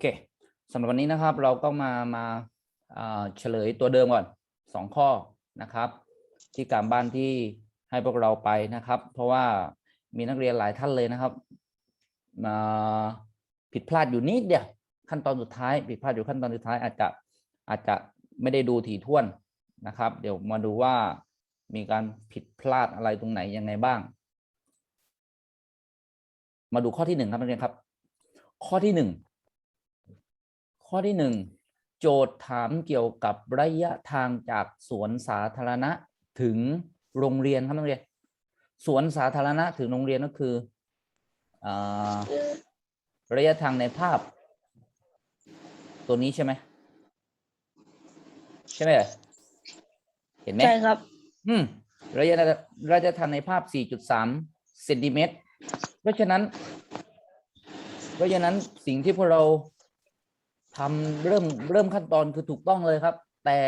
เคสำหรับวันนี้นะครับเราก็มามาเฉลยตัวเดิมก่อนสองข้อนะครับ ที่การบ้านที่ให้พวกเราไปนะครับ เพราะว่ามีนักเรียนหลายท่านเลยนะครับมาผิดพลาดอยู่นิดเดียวขั้นตอนสุดท้ายผิดพลาดอยู่ขั้นตอนสุดท้ายอาจจะอาจจะไม่ได้ดูถี่ถ้วนนะครับ เดี๋ยวมาดูว่ามีการผิดพลาดอะไรตรงไหนยังไงบ้าง มาดูข้อที่หนึ่งครับนักเรียนครับ ข้อที่หนึ่ง ข้อที่หนึ่งโจทย์ถามเกี่ยวกับระยะทางจากสวนสาธารณะถึงโรงเรียนครับนักเรียนสวนสาธารณะถึงโรงเรียนก็คืออาระยะทางในภาพ ตัวนี้ใช่ไหมใช่ไหมเอ่ยเห็นไหมใช่ครับ อืมระยะระยะทางในภาพ 4.3เซนติเมตรเพราะฉะนั้น เพราะฉะนั้นสิ่งที่พวกเรา ทำเริ่มเริ่มขั้นตอนคือถูกต้องเลยครับ แต่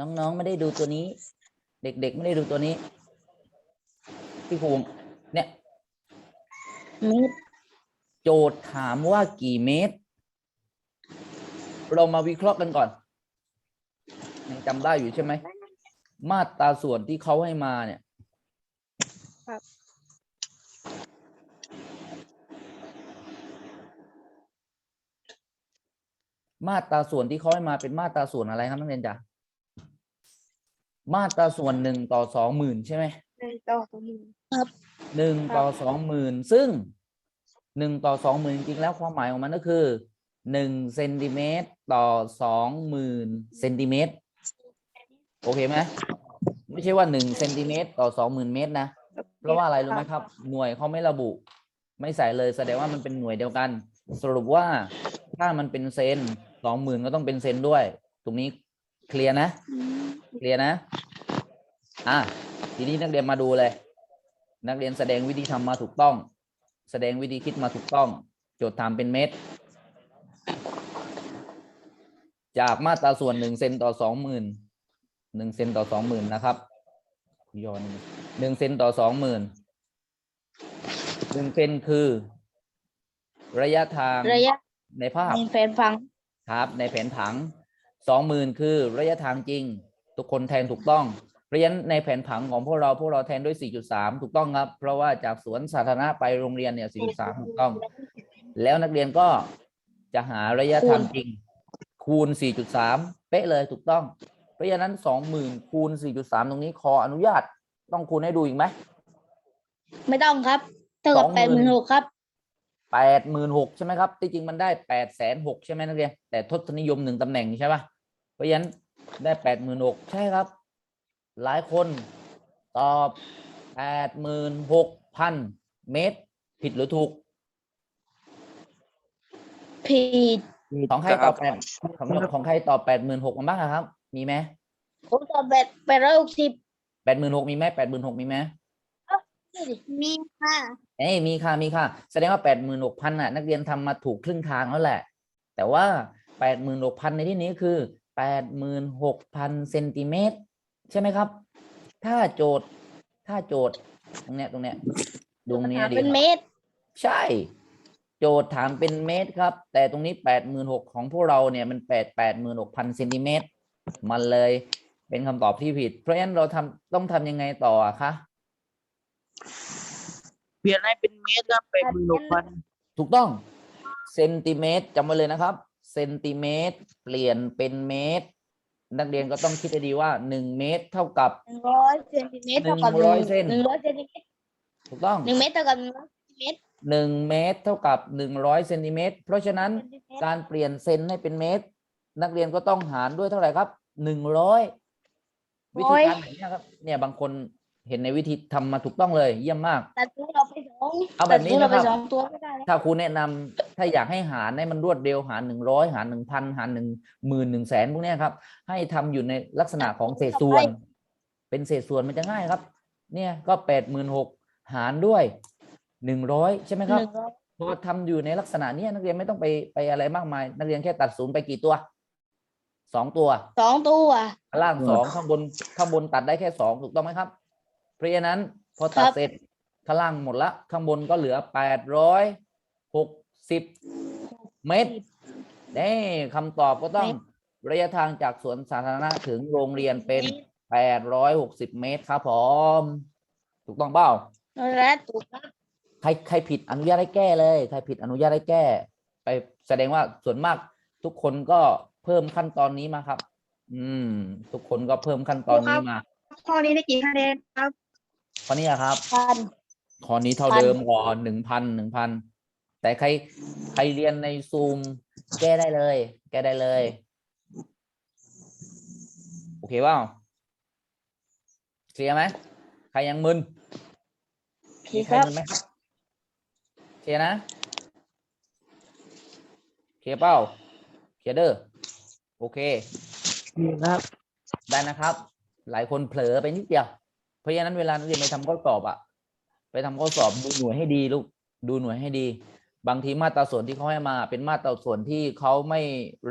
น้องๆไม่ได้ดูตัวนี้ เด็กๆไม่ได้ดูตัวนี้ที่ครูเนี่ยเมตรโจทย์ถามว่ากี่เมตร เรามาวิเคราะห์กันก่อนยังจำได้อยู่ใช่ไหม มาตราส่วนที่เขาให้มาเนี่ย มาตราส่วนที่เขาให้มาเป็นมาตราส่วนอะไรครับนักเรียนจ๊ะมาตราส่วนหนึ่งต่อสองหมื่นใช่ไหมต่อตรงนี้หนึ่งต่อสองหมื่นซึ่งหนึ่งต่อสองหมื่นจริงๆแล้วความหมายของมันก็คือหนึ่งเซนติเมตรต่อสองหมื่นเซนติเมตรโอเคไหมไม่ใช่ว่าหนึ่งเซนติเมตรต่อสองหมื่นเมตรนะเพราะว่าอะไรรู้ไหมครับ หน่วยเขาไม่ระบุ ไม่ใส่เลยแสดงว่ามันเป็นหน่วยเดียวกัน สรุปว่าถ้ามันเป็นเซน สองหมื่นก็ต้องเป็นเซนด้วย ตรงนี้เคลียร์นะ เคลียร์นะ อะทีนี้นักเรียนมาดูเลย นักเรียนแสดงวิธีทำมาถูกต้อง แสดงวิธีคิดมาถูกต้อง โจทย์ถามเป็นเมตรจากมาตราส่วนหนึ่งเซนต่อสองหมื่นหนึ่งเซนต่อสองหมื่นนะครับย้อนหนึ่งเซนต่อสองหมื่นหนึ่งเซนคือ ระยะทางระยะในภาพในแฟนฟัง ครับ ในแผนผังสองหมื่นคือระยะทางจริง ทุกคนแทนถูกต้องเพราะฉะนั้นในแผนผังของพวกเราพวกเราแทนด้วย 4.3 ถูกต้องครับ เพราะว่าจากสวนสาธารณะไปโรงเรียนเนี่ย 4.3 ถูกต้อง แล้วนักเรียนก็จะหาระยะทางจริง คูณ 4.3 เป๊ะเลยถูกต้อง เพราะฉะนั้น 20,000 คูณ 4.3 ตรงนี้ขออนุญาตต้องคูณให้ดูอีกไหม ไม่ต้องครับเท่ากับสองหมื่แปนดหมื่นหกครับ แปดหมื่นหกใช่ไหมครับที่จริงมันได้แปดแสนหกใช่ไหมนักเรียนแต่ทศนิยมหนึ่งตำแหน่งใช่ปะเพราะฉะนั้นได้แปดหมื่นหกใช่ครับ หลายคนตอบแปดหมื่นหกพันเมตร ผิดหรือถูกผิดของใครตอบแปดของของใครตอบแปดหมื่นหกมาบ้างอะครับ มีไหมผมตอบแปดแปดร้อยหกสิบแปดหมื่นหกมีไหมแปดหมื่นหกมีไหมมีค่ะ เอ้ยมีค่ะมีค่ะ แสดงว่าแปดหมื่นหกพันน่ะนักเรียนทำมาถูกครึ่งทางแล้วแหละ แต่ว่าแปดหมื่นหกพันในที่นี้คือแปดหมื่นหกพันเซนติเมตรใช่ไหมครับ ถ้าโจทย์ถ้าโจทย์ตรงเนี้ยตรงเนี้ยดวงเนี้ยดีเป็นครับเมตร ใช่ โจทย์ถามเป็นเมตรครับ แต่ตรงนี้แปดหมื่นหกของพวกเราเนี่ยมันแปดแปดหมื่นหกพันเซนติเมตรมันเลยเป็นคำตอบที่ผิด เพราะฉะนั้นเราทำต้องทำยังไงต่ออะคะเป ลี่ยนให้เป็นเมตรแล้วไปหมื่นหกพันถูกต้องเซนติเมตรจำไว้เลยนะครับเซนติเมตร เปลี่ยนเป็นเมตร นักเรียนก็ต้องคิดให้ดีว่าหนึ่งเมตรเท่ากับหนึ่งร้อยเซนติเมตรเท่ากับหนึ่งร้อยเซนหนึ่งร้อยเซนติเมตรถูกต้องหนึ่งเมตรเท่ากับหนึ่งร้อยเซนติเมตรหนึ่งเมตรเท่ากับหนึ่งร้อยเซนติเมตรเพราะฉะนั้นการเปลี่ยนเซนให้เป็นเมตร นักเรียนก็ต้องหารด้วยเท่าไหร่ครับหนึ่งร้อยวิธีการแบบนี้ครับ เนี่ยบางคนเห็นในวิธีทำมาถูกต้องเลย เยี่ยมมากตัดตัวเราไปสอง เอาแบบนี้ตัดตัวเราไปนะครับสองตัวก็ได้แล้วถ้าครูแนะนำถ้าอยากให้หารให้มันรวดเร็วหารหนึ่งร้อยหารหนึ่งพันหารหนึ่งหมื่นหนึ่งแสนพวกเนี้ยครับ ให้ทำอยู่ในลักษณะของเศษส่วน เป็นเศษส่วนมันจะง่ายครับ เนี่ยก็แปดหมื่นหกหารด้วยหนึ่งร้อยใช่ไหมครับหนึ่งร้อยพอทำอยู่ในลักษณะเนี้ยนักเรียนไม่ต้องไปไปอะไรมากมาย นักเรียนแค่ตัดศูนย์ไปกี่ตัวสองตัวสองตัวข้างล่างสองข้างบนข้างบนตัดได้แค่สองถูกต้องไหมครับ เพราะฉะนั้นพอตัดครับเสร็จ ข้างล่างหมดละ ข้างบนก็เหลือแปดร้อยหกสิบเมตรเน่คำตอบก็ต้องระยะทางจากสวนสาธารณะถึงโรงเรียนเป็นแปดร้อยหกสิบเมตรครับผมถูกต้องเปล่าและถูกครับใครใครผิดอนุญาตให้แก้เลยใครผิดอนุญาตให้แก้ ไปแสดงว่าส่วนมากทุกคนก็เพิ่มขั้นตอนนี้มาครับ อืม ทุกคนก็เพิ่มขั้นตอนนี้มาข้อนี้ได้กี่คะแนนครับข้อนี้อะครับ พันข้อนี้เท่าพันเดิมก่อนหนึ่งพันหนึ่งพันแต่ใครใครเรียนในซูมแก้ได้เลย แก้ได้เลย โอเคเปล่าเคลียร์ไหมใครยังมึนโอเคมีคใครรับมึนไหมครับเคลียร์นะเคลียร์เปล่าเคลียร์เด้อโอเคนี่ครับ ได้นะครับ หลายคนเผลอไปนิดเดียว เพราะฉะนั้นเวลานักเรียนไปทำข้อสอบอะ ไปทำข้อสอบดูหน่วยให้ดีลูกดูหน่วยให้ดี บางทีมาตราส่วนที่เขาให้มา เป็นมาตราส่วนที่เขาไม่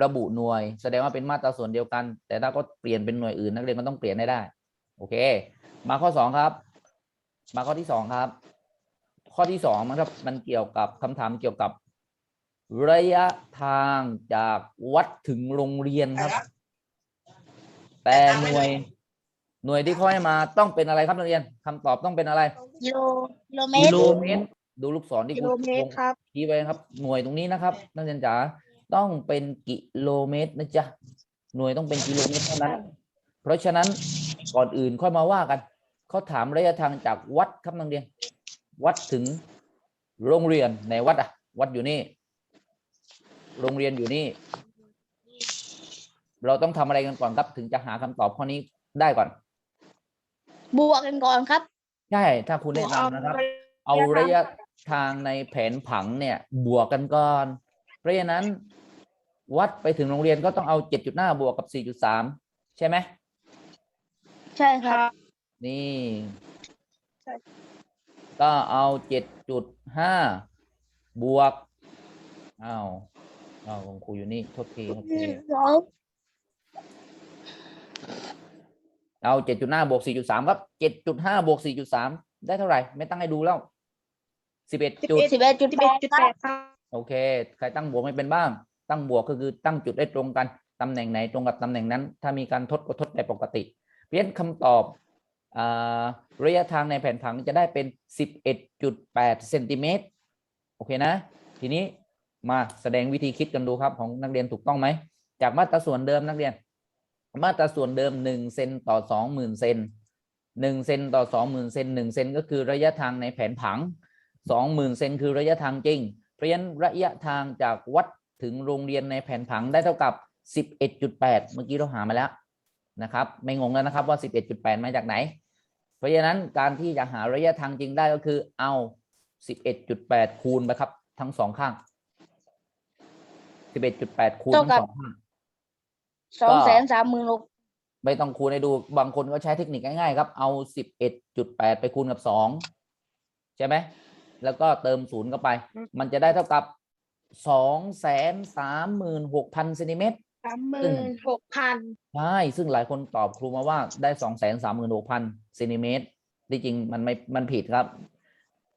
ระบุหน่วย แสดงว่าเป็นมาตราส่วนเดียวกัน แต่ถ้าก็เปลี่ยนเป็นหน่วยอื่นนักเรียนก็ต้องเปลี่ยนให้ได้โอเค มาข้อสองครับ มาข้อที่สองครับ ข้อที่สองมันครับมันเกี่ยวกับคำถามเกี่ยวกับ ระยะทางจากวัดถึงโรงเรียนครับ แต่หน่วย หน่วยที่เขาให้มาต้องเป็นอะไรครับนักเรียนคำตอบต้องเป็นอะไร กิโลกิโลเมกิตรโลเมตร ดูลูกศรที่กิครูโลเมตรครับ ชี้ไว้ครับ หน่วยตรงนี้นะครับนักเรียนจ๋าต้องเป็นกิโลเมตรนะจ๊ะหน่วยต้องเป็นกิโลเมตรเท่านั้น เพราะฉะนั้นก่อนอื่นค่อยมาว่ากันเขาถามระยะทางจากวัดครับนักเรียน วัดถึงโรงเรียนในวัดอะวัดอยู่นี่ โรงเรียนอยู่นี่ เราต้องทำอะไรกันก่อนครับถึงจะหาคำตอบข้อนี้ได้ก่อน บวกกันก่อนครับ ใช่ถ้าคุณแนะนำนะครับ เอาระยะทางในแผนผังเนี่ย บวกกันก่อน เพราะฉะนั้น วัดไปถึงโรงเรียนก็ต้องเอา7.5บวกกับ4.3ใช่ไหมใช่ครับ นี่ใช่ก็เอา7.5บวกอ้าวอ้าวของครูอยู่นี่โทษทีโทษ หทีนึ่งสองเอา7.5บวก4.3ครับ7.5บวก4.3ได้เท่าไหร่ ไม่ตั้งให้ดูแล้ว11จุดสิบเอ็ดจุดสิบแปเอ็ดดจุดคแปรับดครับโอเค ใครตั้งบวกไม่เป็นบ้าง ตั้งบวกก็คือตั้งจุดได้ตรงกันตำแหน่งไหนตรงกับตำแหน่งนั้น ถ้ามีการทดก็ทดได้ปกติ เพี้ยนคำตอบอาระยะทางในแผนผังจะได้เป็น 11.8เซนติเมตรโอเคนะ ทีนี้มาแสดงวิธีคิดกันดูครับของนักเรียนถูกต้องไหม จากมาตราส่วนเดิมนักเรียน มาตราส่วนเดิม1เซนต่อ20,000เซน1เซนต่อ20,000เซน1เซนก็คือระยะทางในแผนผัง20,000เซนคือระยะทางจริง เพราะฉะนั้นระยะทางจากวัดถึงโรงเรียนในแผนผังได้เท่ากับ 11.8 เมื่อกี้เราหามาแล้วนะครับ ไม่งงแล้วนะครับว่า 11.8 มาจากไหน เพราะฉะนั้นการที่จะหาระยะทางจริงได้ก็คือเอา 11.8 คูณไปครับ ทั้งสองข้าง 11.8 คูณทั้งสองข้าง สองแสนสามหมื่นหกไม่ต้องคูณให้ดูบางคนก็ใช้เทคนิคง่ายๆ ครับ เอา11.8ไปคูณกับ2ใช่ไหมแล้วก็เติมศูนย์เข้าไป มันจะได้เท่ากับ236,000เซนติเมตรสามหมื่นหกพันใช่ซึ่งหลายคนตอบครูมาว่าได้236,000เซนติเมตรที่จริงมันไม่มันผิดครับ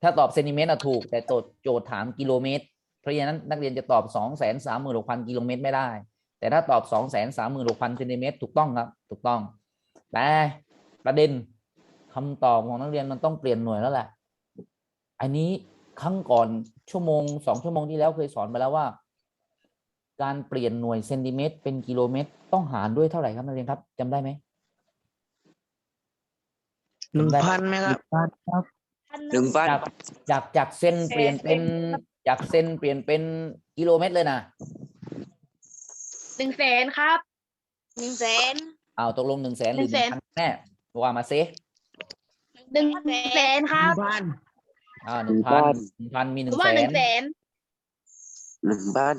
ถ้าตอบเซนติเมตรอะถูก แต่โจทย์โจทย์ถามกิโลเมตร เพราะฉะนั้นนักเรียนจะตอบ236,000กิโลเมตรไม่ได้ แต่ถ้าตอบ 236,000เซนติเมตรถูกต้องครับ ถูกต้อง แต่ประเด็นคำตอบของนักเรียนมันต้องเปลี่ยนหน่วยแล้วแหละ อันนี้ครั้งก่อนชั่วโมงสองชั่วโมงที่แล้วเคยสอนไปแล้วว่า การเปลี่ยนหน่วยเซนติเมตร เป็นกิโลเมตร ต้องหารด้วยเท่าไหร่ครับนักเรียนครับจำได้ไหมหนึ่งพันไหมครับหนึ่งพันจากจากจากเส้นเปลี่ยนเป็นจากเส้นเปลี่ยนเป็นกิโลเมตรเลยนะ หนึ่งแสนครับหนึ่งแสนเอาวตกลงหนึ่งแสนหรือหนึ่หนึ่งงแสนพันแน่ว่ามาเซหนึ่งแสนครับพันอ่าหนึ่งพันหนึ่งพันมีหหนึ่รืงอแสว่าหนึ่นงแสนหนึ่งพัน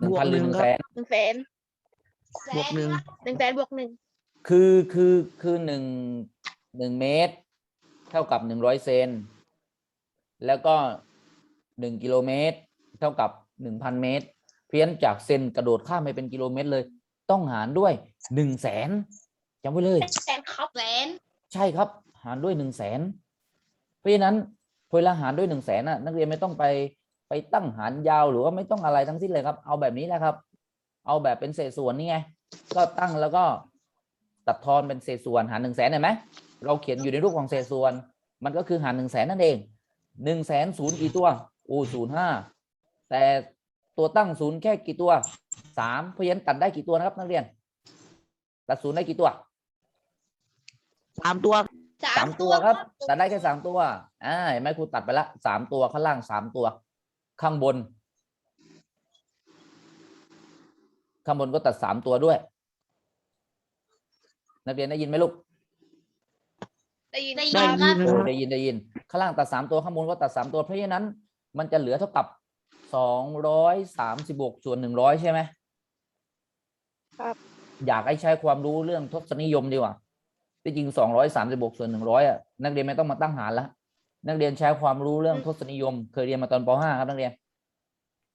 หนึ่งพันหรือหนึ่งแสนหนึ่งแสนบวกหนึ่งหนึ่งแสนบวกหนึ่งคือคือคือหนึ่งหนึ่งเมตร เท่ากับหนึ่งร้อยเซนแล้วก็หนึ่งกิโลเมตร เท่ากับหนึ่งพันเมตร เพี้ยนจากเซนกระโดดข้ามไปเป็นกิโลเมตรเลย ต้องหารด้วยหนึ่งแสนจำไว้เลยแสนครับแสนใช่ครับ หารด้วยหนึ่งแสนเพราะฉะนั้นเวลาหารด้วยหนึ่งแสนน่ะนักเรียนไม่ต้องไปไปไปตั้งหารยาวหรือว่าไม่ต้องอะไรทั้งสิ้นเลยครับ เอาแบบนี้แหละครับ เอาแบบเป็นเศษส่วนนี่ไง ก็ตั้งแล้วก็ตัดทอนเป็นเศษส่วนหารหนึ่งแสนเห็นไหมเราเขียนอยู่ในรูปของเศษส่วน มันก็คือหารหนึ่งแสนนั่นเองหนึ่งแสนศูนย์กี่ตัวโอ้ศูนย์ห้าแต่ ตัวตั้งศูนย์แค่กี่ตัวสามเพราะฉะนั้นตัดได้กี่ตัวนะครับนักเรียน ตัดศูนย์ได้กี่ตัวสามตัวสามตัวครับ ตัดได้แค่สามตัวอ่าเห็นไหมครูตัดไปละสามตัวข้างล่างสามตัว ข้างบน ข้างบนก็ตัดสามตัวด้วย นักเรียนได้ยินไหมลูกได้ยินได้ยิได้นคยิรับนนะโอ้ครับได้ยินได้ยิน ข้างล่างตัดสามตัวข้างบนก็ตัดสามตัวเพราะฉะนั้น มันจะเหลือเท่ากับ สองร้อยสามสิบกส่วนหนึ่งร้อยใช่ไหมครับ อยากให้ใช้ความรู้เรื่องทศนิยมดีกว่าที่จริงสองร้อยสามสิบกส่วนหนึ่งร้อยอะนักเรียนไม่ต้องมาตั้งหารละนักเรียนใช้ความรู้เรื่องทศนิยม เคยเรียนมาตอนป .5 ครับนักเรียน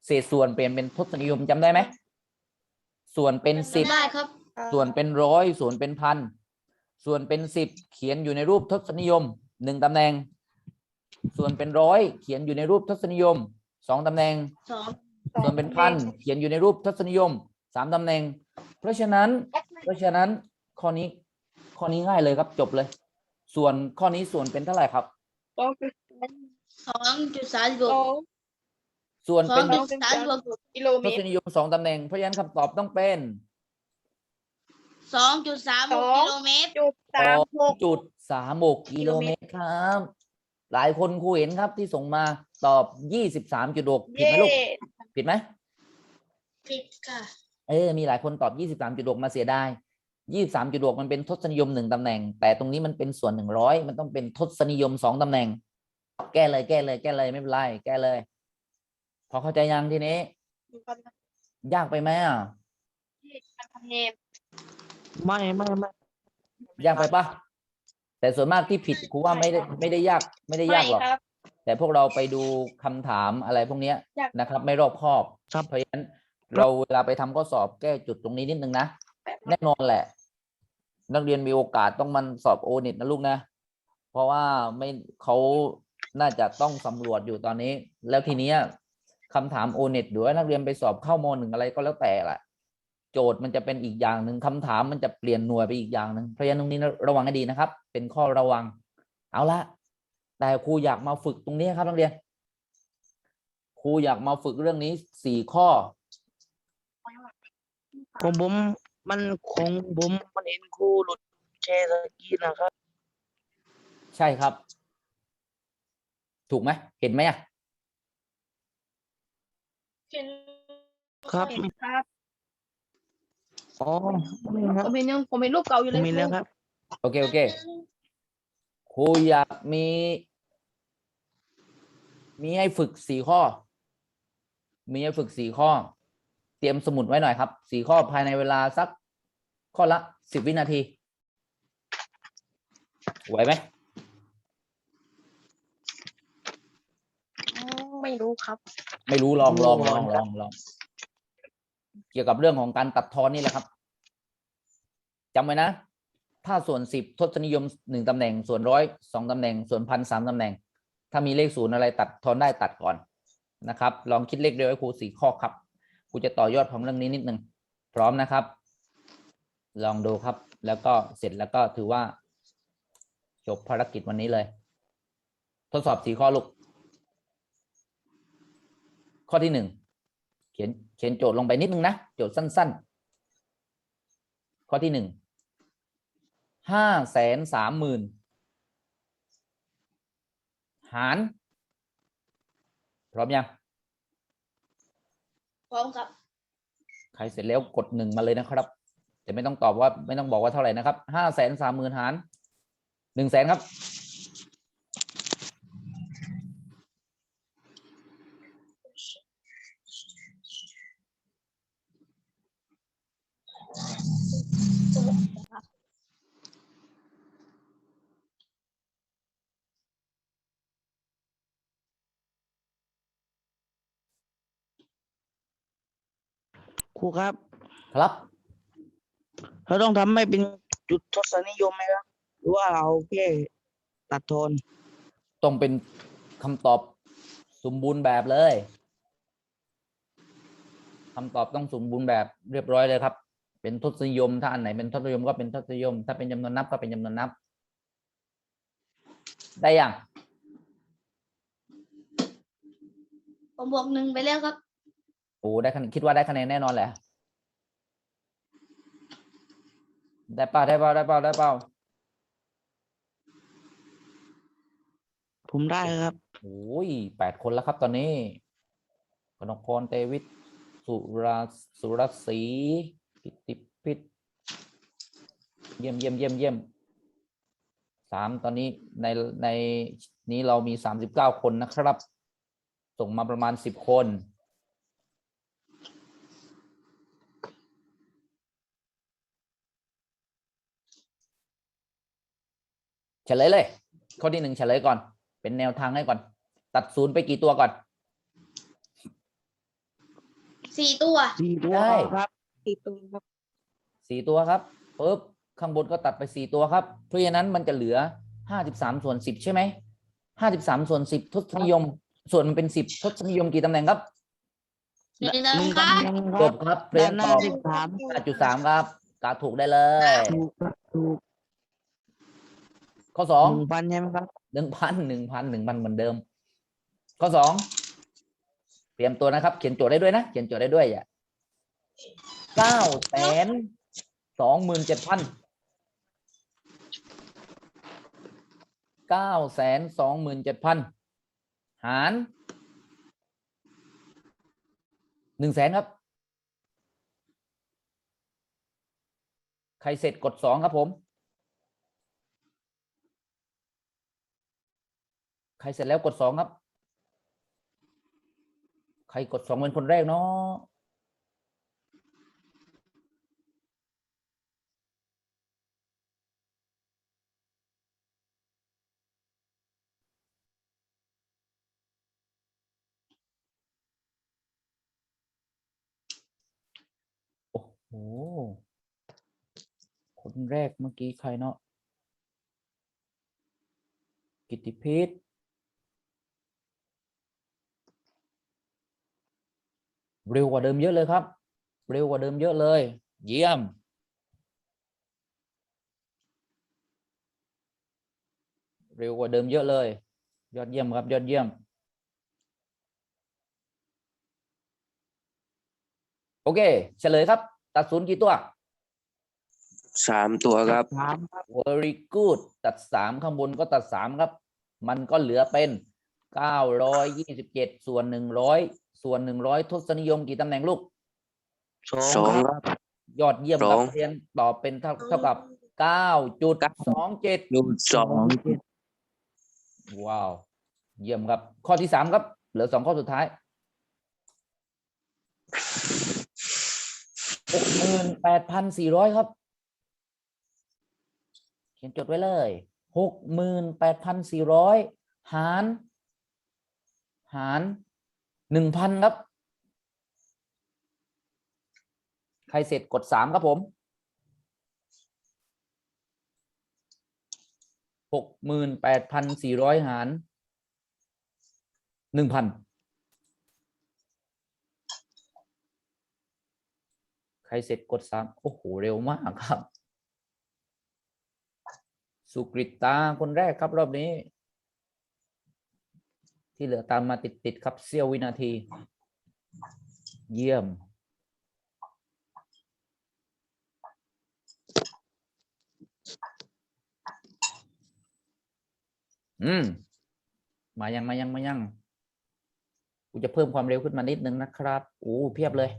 เศษส่วนเปลี่ยนเป็นทศนิยมจำได้ไหมส่วนเป็นสิบได้ครับ ส่วนเป็นร้อยส่วนเป็นพันส่วนเป็นสิบเขียนอยู่ในรูปทศนิยมหนึ่งตำแหน่ง ส่วนเป็นร้อยเขียนอยู่ในรูปทศนิยม สองตำแหน่ง สองส่วนเป็นพันเขียนอยู่ในรูปทศนิยมสามตำแหน่ง เพราะฉะนั้น เพราะฉะนั้นข้อนี้ข้อนี้ง่ายเลยครับจบเลย ส่วนข้อนี้ส่วนเป็นเท่าไหร่ครับ สองจุดสองจุดสามสิบสหอกงส่วนสอเป็งนจุดสามสิบหกกิโลเมทตศรนิยมสองตำแหน่งเพราะฉะนั้นคำตอบต้องเป็นสองจุดสามหกกิโลเมตรจุดสามหกจุดสามหกกิโลเมตรครับ หลายคนครูเห็นครับที่ส่งมาตอบยี่สิบสามจุดหกผิดเย่ไหมลูก ผิดไหม ผิดค่ะ เออ มีหลายคนตอบยี่สิบสามจุดหกมาเสียดายยี่สิบสามจุดหกมันเป็นทศนิยมหนึ่งตำแหน่ง แต่ตรงนี้มันเป็นส่วนหนึ่งร้อยมันต้องเป็นทศนิยมสองตำแหน่ง แก้เลยแก้เลยแก้เลยไม่เป็นไรแก้เลย พอเข้าใจยังทีนี้ ยากไปไหมอะเนมไม่ไม่ไม่ยากไปปะ แต่ส่วนมากที่ผิดครูว่าไม่ได้ไม่ได้ยากไม่ได้ยากหรอกครับ แต่พวกเราไปดูคำถามอะไรพวกเนี้ยยาก นะครับ ไม่รอบคอบครับ เพราะฉะนั้นเราเวลาไปทำข้อสอบแก้จุดตรงนี้นิดนึงนะ แน่นอนแหละ นักเรียนมีโอกาสต้องมันสอบโอนิตนะลูกนะ เพราะว่าไม่เขาน่าจะต้องสำรวจอยู่ตอนนี้ แล้วทีเนี้ยคำถามโอเน็ตหรือว่านักเรียนไปสอบเข้ามหนึ่งอะไรก็แล้วแต่แหละ โจทย์มันจะเป็นอีกอย่างหนึ่งคำถามมันจะเปลี่ยนหน่วยไปอีกอย่างหนึ่งเพราะฉะนั้นตรงนี้ระวังให้ดีนะครับ เป็นข้อระวัง เอาละแต่ครูอยากมาฝึกตรงนี้ครับนักเรียนครูอยากมาฝึกเรื่องนี้สี่ข้อของผมมันของผมมันเห็นครูหลุดแชร์สกีนะครับ ใช่ครับ ถูกไหมเห็นไหมอะครับครับ อ๋อไม่ครับมเห็นยังผมเห็นรูปเก่าอยู่เลยมีแล้วครับ โอเค โอเคครูอยากมี มีให้ฝึกสี่ข้อ มีให้ฝึกสี่ข้อ เตรียมสมุดไว้หน่อยครับสี่ข้อภายในเวลาสัก ข้อละสิบวินาที ไหวไหม อืมไม่รู้ครับ ไม่รู้ลองลองลองลองลอง เกี่ยวกับเรื่องของการตัดทอนนี่แหละครับจำไว้นะ ถ้าส่วนสิบทศนิยมหนึ่งตำแหน่ง ส่วนร้อยสองตำแหน่ง ส่วนพันสามตำแหน่ง ถ้ามีเลขศูนย์อะไรตัดทอนได้ตัดก่อนนะครับ ลองคิดเลขเดียวให้ครูสี่ข้อครับครูจะต่อยอดของเรื่องนี้นิดนึงพร้อมนะครับ ลองดูครับ แล้วก็เสร็จแล้วก็ถือว่า จบภารกิจวันนี้เลย ทดสอบสี่ข้อลูกข้อที่หนึ่ง ขียนเขียนโจทย์ลงไปนิดนึงนะ โจทย์สั้น ๆ ข้อที่หนึ่งห้าแสนสามหมื่นหาร พร้อมยัง พร้อมครับ ใครเสร็จแล้วกดหนึ่งมาเลยนะครับ แต่ไม่ต้องตอบว่าไม่ต้องบอกว่าเท่าไหร่นะครับห้าแสนสามหมื่นหารหนึ่งแสนครับ ครูครับ ครับ เราต้องทำให้เป็นจุดทศนิยมไหมครับหรือว่าเราแค่ตัดทอนต้องเป็นคำตอบสมบูรณ์แบบเลยคำตอบต้องสมบูรณ์แบบเรียบร้อยเลยครับ เป็นทศนิยม ถ้าอันไหนเป็นทศนิยมก็เป็นทศนิยม ถ้าเป็นจำนวนนับก็เป็นจำนวนนับ ได้ยังผมบวกหนึ่งไปแล้วครับ โอ้ได้คะแนนคิดว่าได้คะแนนแน่นอนแหละ ได้เปล่าได้เปล่าได้เปล่าได้เปล่าผมได้ครับ โอ้ยแปดคนแล้วครับตอนนี้กนกพรเตวิทย์สุราสุรศรีกิติพิษเยี่ยมเยี่ยมเยี่ยมเยี่ยมสามตอนนี้ในในนี้เรามีสามสิบเก้าคนนะครับ ส่งมาประมาณสิบคน เฉลยเลย ข้อที่หนึ่งเฉลยก่อน เป็นแนวทางให้ก่อน ตัดศูนย์ไปกี่ตัวก่อน สี่ตัว สี่ตัวได้ครับสี่ตัวครับสี่ตัวครับปุ๊บข้างบนก็ตัดไปสี่ตัวครับ เพราะฉะนั้นมันจะเหลือห้าสิบสามส่วนสิบใช่ไหมห้าสิบสามส่วนสิบทศนิยม ส่วนมันเป็นสิบทศนิยมกี่ตำแหน่งครับหนึ่งหนึ่งครัตำบแหน่งคจรับบครับเรียนด้านหตน้าอบสิบสามห้าจุดสามครับ กาถูกได้เลย ถูกครับถูก ข้อสองหนึ่งพันใช่ไหมครับหนึ่งพันหนึ่งพันหนึ่งพันเหมือนเดิม ข้อสองเตรียมตัวนะครับ เขียนโจทย์ได้ด้วยนะ เขียนโจทย์ได้ด้วยอย่าเก้าแสนสองหมื่นเจ็ดพันเก้าแสนสองหมื่นเจ็ดพันหารหนึ่งแสนครับ ใครเสร็จกดสองครับผม ใค รเสร็จแล้วกดสองครับ ใครกดสองเป็นคนแรกเนาะโอ้คนแรกเมื่อกี้ใครเนาะกิตติพิษ เร็วกว่าเดิมเยอะเลยครับ เร็วกว่าเดิมเยอะเลย เยี่ยม เร็วกว่าเดิมเยอะเลย ยอดเยี่ยมครับ ยอดเยี่ยม โอเค เฉลยครับ ตัดศูนย์กี่ตัว สามตัวครับสามครับ very good ตัดสามข้างบนก็ตัดสามครับ มันก็เหลือเป็นเก้าร้อยยี่สิบเจ็ดส่วนหนึ่งร้อย ส่วนหนึ่งร้อยทศนิยมกี่ตำแหน่งลูก สองสองคครับรับ ยอดเยี่ยมคสรัอบง เรียนตอบเป็นเท่าเท่ากับเก้าจุดสองเจ็ดดูสองว้าว เยี่ยมครับ ข้อที่สามครับ เหลือสองข้อสุดท้ายหกหมื่นแปดพันสี่ร้อยครับ เขียนจดไว้เลยหกหมื่นแปดพันสี่ร้อยหาร หาร หนึ่งพันครับ ใครเสร็จกดสามครับผมหกหมื่นแปดพันสี่ร้อยหารหนึ่งพันใครเสร็จกดสามโอ้โห เร็วมากครับ สุกริตาคนแรกครับรอบนี้ ที่เหลือตามมาติด ๆ ครับเสี้ยววินาที เยี่ยม อืม มายังมายังมายังกูจะเพิ่มความเร็วขึ้นมานิดนึงนะครับโอ้เพียบเลย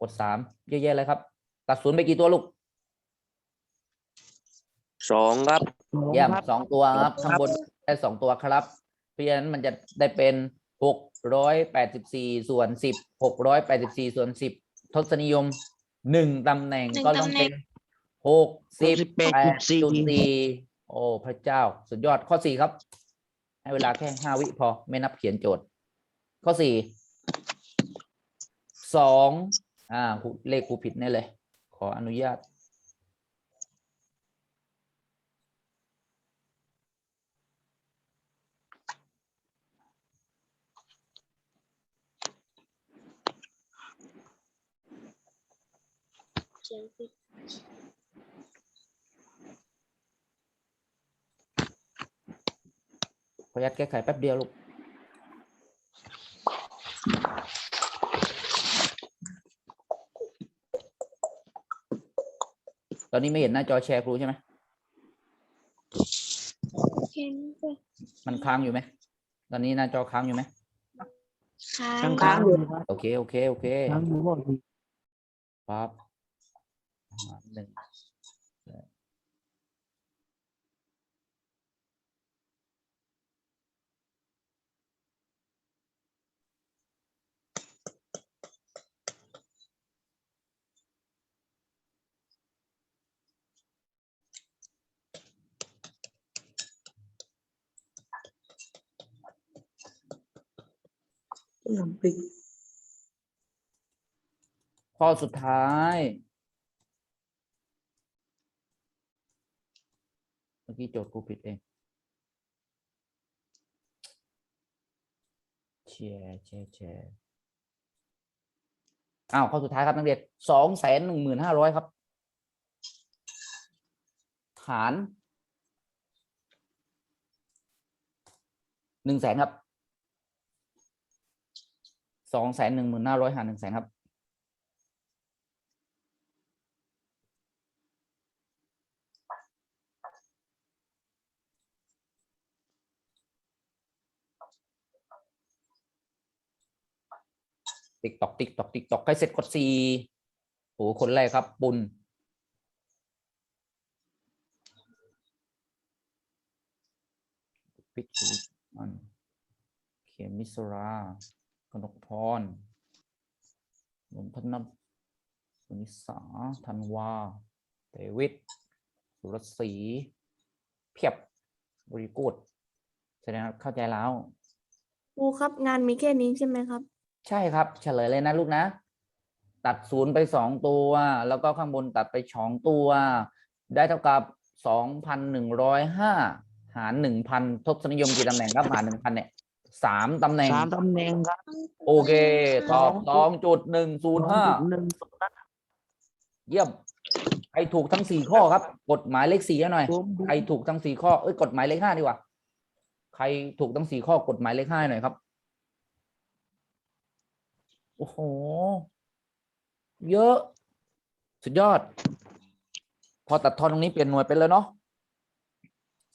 กดสามเยอะแยะเลยครับ ตัดศูนย์ไปกี่ตัวลูกสองครับสองเยี่ยมครับสองตัวครับข้างบนได้สองตัวครับเพ ราะฉะนั้นมันจะได้เป็นหกร้อยแปดสิบสี่ส่วนสิบหกร้อยแปดสิบสี่ส่วนสิบทศนิยมหนึ่งตำแหน่งหนึ่งก็ต้องตำแหน่เป็ง นหกสิบ68แปดจุดสี่โอ้พระเจ้าสุดยอดข้อสี่ครับ ให้เวลาแค่ห้าวิพอไม่นับเขียนโจทย์ ข้อสี่สองอ่าครูเลขครูผิดแน่เลย ขออนุญาต ขียนผิดขออนุญาตแก้ไขแป๊บเดียวลูก ตอนนี้ไม่เห็นหน้าจอแชร์ครูใช่ไหม เขียนไปมันค้างอยู่ไหม ตอนนี้หน้าจอค้างอยู่ไหม ค้าค้างงค้างอยู่ครับโอเค โอเค โอเคค้างอยู่ก็ดีปั๊บอ่า หนึ่งข้อสุดท้าย เมื่อ กี้โจทย์ครูผิดเองแชร์แชร์แชร์อ้าวข้อสุดท้ายครับนักเรียนสองแสนหนึ่งหมื่นห้าร้อยครับ หารหนึ่งแสนครับสองแสนหนึ่งหมื่นห้าร้อยหารหนึ่งแสนครับ ติ๊กตอกติ๊กตอกติ๊กตอกใครเสร็จกดสี่โอ้คนแรกครับ ปุณพิชอันเขมิสรากนกพรนนทนพสุนิสาธันวาเดวิดสุรศรีเพียบบริกูดแสดงเข้าใจแล้วครูครับงานมีแค่นี้ใช่ไหมครับ ใช่ครับ เฉลยเลยนะลูกนะ ตัดศูนย์ไปสองตัว แล้วก็ข้างบนตัดไปสองตัว ได้เท่ากับสองพันหนึ่งร้อยห้าหารหนึ่งพันทศนิยมกี่ตำแหน่งครับหารหนึ่งพันเนี่ยสามตำแหน่งสามตำแหน่งครับ โอเค ตอบสองจุดหนึ่งศูนย์ห้าหนึ่งศูนย์ห้าเยี่ยมใครถูกทั้งสี่ข้อครับ กฎหมายเลขสี่ให้หน่อยผมใครถูกทั้งสี่ข้อเอ้ยกฎหมายเลขห้าดีกว่า ใครถูกทั้งสี่ข้อกฎหมายเลขห้าหน่อยครับ โอ้โห เยอะ สุดยอด พอตัดทอนตรงนี้เปลี่ยนหน่วยไปแล้วเนาะ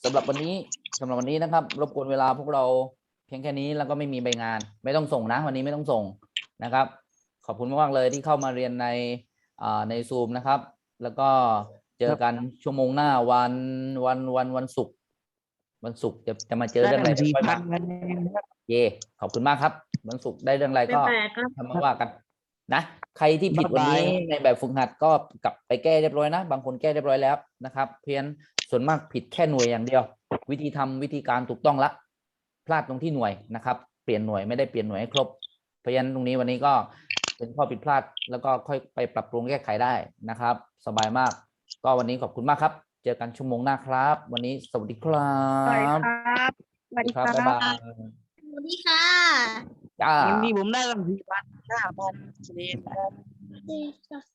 สำหรับวันนี้สำหรับวันนี้นะครับ รบกวนเวลาพวกเราเพียงแค่นี้แล้วก็ไม่มีใบงาน ไม่ต้องส่งนะ วันนี้ไม่ต้องส่งนะครับ ขอบคุณมากๆเลยที่เข้ามาเรียนในอ่าในซูมนะครับ แล้วก็เจอกันชั่วโมงหน้าวันวันวันวันศุกร์วันศุกร์จะจะมาเจอเรื่องอะไรได้สี่ค่อยพัมานคะแนนครับ เย่ขอบคุณมากครับวันศุกร์ได้เรื่องอะไรก็แปลกครับ ทำมาว่ากัน นะ ใครที่ผิดวันนี้ในแบบฝึกหัดก็กลับไปแก้เรียบร้อยนะ บางคนแก้เรียบร้อยแล้วนะครับเพียงส่วนมากผิดแค่หน่วยอย่างเดียว วิธีทำวิธีการถูกต้องละ พลาดตรงที่หน่วยนะครับ เปลี่ยนหน่วยไม่ได้เปลี่ยนหน่วยให้ครบ เพราะฉะนั้นตรงนี้วันนี้ก็เป็นข้อผิดพลาดแล้วก็ค่อยไปปรับปรุงแก้ไขได้นะครับ สบายมาก ก็วันนี้ขอบคุณมากครับ เจอกันชั่วโมงหน้าครับ วันนี้สวัสดีครัสวัสดีบครับ สวัสดีครับคบ๊ายรับบายส วัสดีค่ะจ้า วันนี้ผมได้ตั้งสี่พันห้าพันคะแนนครับ สวัสดีค่ะ